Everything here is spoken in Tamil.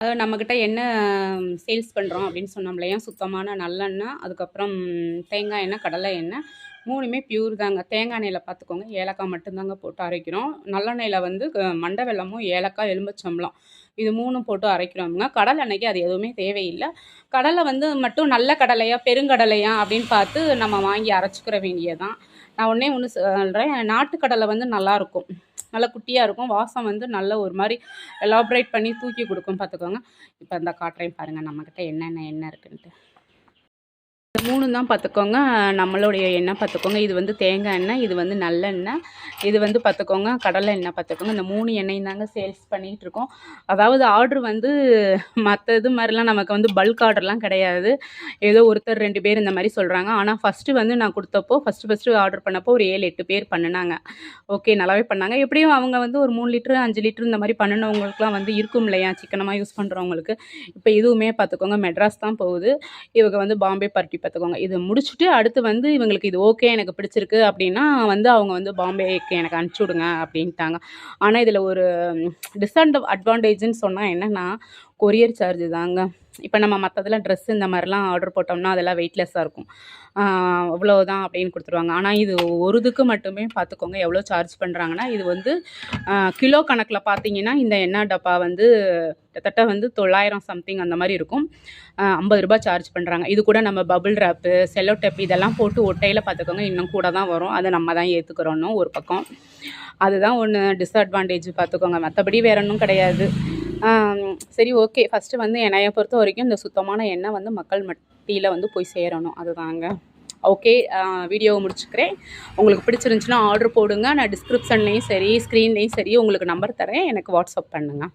அதாவது நம்மக்கிட்ட என்ன சேல்ஸ் பண்ணுறோம் அப்படின்னு சொன்னோம் இல்லையா சுத்தமான நல்லெண்ணெய் அதுக்கப்புறம் தேங்காய் எண்ணெய் கடலை எண்ணெய் மூணுமே பியூர் தாங்க. தேங்காய் எண்ணெயில் பார்த்துக்கோங்க ஏலக்காய் மட்டும்தாங்க போட்டு அரைக்கிறோம். நல்லெண்ணெயில் வந்து மண்டை வெல்லமும் ஏலக்காய் எலும்பச்சம்பளம் இது மூணும் போட்டு அரைக்கிறோம்ங்க. கடலை எண்ணெய்க்கு அது எதுவுமே தேவையில்லை. கடலை வந்து மட்டும் நல்ல கடலையா பெருங்கடலையா அப்படின்னு பார்த்து நம்ம வாங்கி அரைச்சிக்கிற வேண்டியதான் நான் ஒன்றே ஒன்று சொல்கிறேன் நாட்டுக்கடலை வந்து நல்லாயிருக்கும் நல்லா குட்டியாக இருக்கும். வாசம் வந்து நல்ல ஒரு மாதிரி எலாப்ரேட் பண்ணி தூக்கி கொடுக்கும் பார்த்துக்கோங்க. இப்போ இந்த காட்டுறையும் பாருங்கள் நம்மக்கிட்ட என்னென்ன என்ன இருக்குன்ட்டு. இந்த மூணு தான் பார்த்துக்கோங்க. நம்மளுடைய எண்ணெய் பார்த்துக்கோங்க. இது வந்து தேங்காய் எண்ணெய் இது வந்து நல்லெண்ணெய் இது வந்து பார்த்துக்கோங்க. கடலை எண்ணெய் பார்த்துக்கோங்க. இந்த மூணு எண்ணெயும் தாங்க சேல்ஸ் பண்ணிகிட்டு இருக்கோம். அதாவது ஆர்டர் வந்து மற்ற இது மாதிரிலாம் நமக்கு வந்து பல்க் ஆர்டர்லாம் கிடையாது. ஏதோ ஒருத்தர் ரெண்டு பேர் இந்த மாதிரி சொல்கிறாங்க ஆனால் ஃபஸ்ட்டு வந்து நான் கொடுத்தப்போ ஃபஸ்ட்டு ஃபஸ்ட்டு ஆர்டர் பண்ணப்போ ஒரு ஏழு எட்டு பேர் பண்ணினாங்க. ஓகே நல்லாவே பண்ணாங்க. எப்படியும் அவங்க வந்து ஒரு மூணு லிட்டரு அஞ்சு லிட்டரு இந்த மாதிரி பண்ணினவங்களுக்குலாம் வந்து இருக்கும் இல்லையா? சிக்கனமாக யூஸ் பண்ணுறவங்களுக்கு இப்போ இதுவுமே பார்த்துக்கோங்க. மெட்ராஸ் தான் போகுது. இவங்க வந்து பாம்பே பார்ட்டி பார்த்துக்கோங்க இதை முடிச்சுட்டு அடுத்து வந்து இவங்களுக்கு இது ஓகே எனக்கு பிடிச்சிருக்கு அப்படின்னா வந்து அவங்க வந்து பாம்பேக்கு எனக்கு அனுப்பிச்சி விடுங்க அப்படின்ட்டாங்க. ஆனால் இதில் ஒரு டிஸ்அட் அட்வான்டேஜ்னு சொன்னால் என்னென்னா கொரியர் சார்ஜ் தாங்க. இப்போ நம்ம மற்றதெல்லாம் ட்ரெஸ் இந்த மாதிரிலாம் ஆர்டர் போட்டோம்னா அதெல்லாம் வெயிட்லெஸ்ஸாக இருக்கும். அவ்வளோதான் அப்படின்னு கொடுத்துருவாங்க. ஆனால் இது ஒரு இதுக்கு மட்டுமே பார்த்துக்கோங்க எவ்வளோ சார்ஜ் பண்ணுறாங்கன்னா இது வந்து கிலோ கணக்கில் பார்த்தீங்கன்னா இந்த எண்ணெய் டப்பா வந்து கிட்டத்தட்ட வந்து தொள்ளாயிரம் சம்திங் அந்த மாதிரி இருக்கும். ஐம்பது ரூபாய் சார்ஜ் பண்ணுறாங்க இது கூட நம்ம பபிள் ரேப்பு செல்லோ டெப் இதெல்லாம் போட்டு ஒட்டையில் பார்த்துக்கோங்க இன்னும் கூட தான் வரும். அதை நம்ம தான் ஏற்றுக்கிறோன்னு ஒரு பக்கம். அதுதான் ஒன்று டிஸ்அட்வான்டேஜ் பார்த்துக்கோங்க மற்றபடி வேற ஒன்றும் கிடையாது. சரி ஓகே ஃபஸ்ட்டு வந்து என்னையை பொறுத்த வரைக்கும் இந்த சுத்தமான எண்ணெய் வந்து மக்கள் மட்டியில் வந்து போய் சேரணும். அதுதாங்க. ஓகே வீடியோவை முடிச்சுக்கிறேன். உங்களுக்கு பிடிச்சிருந்துச்சுன்னா ஆர்டர் போடுங்க. நான் டிஸ்கிரிப்ஷன்லேயும் சரி ஸ்க்ரீன்லேயும் சரி உங்களுக்கு நம்பர் தரேன். எனக்கு வாட்ஸ்அப் பண்ணுங்கள்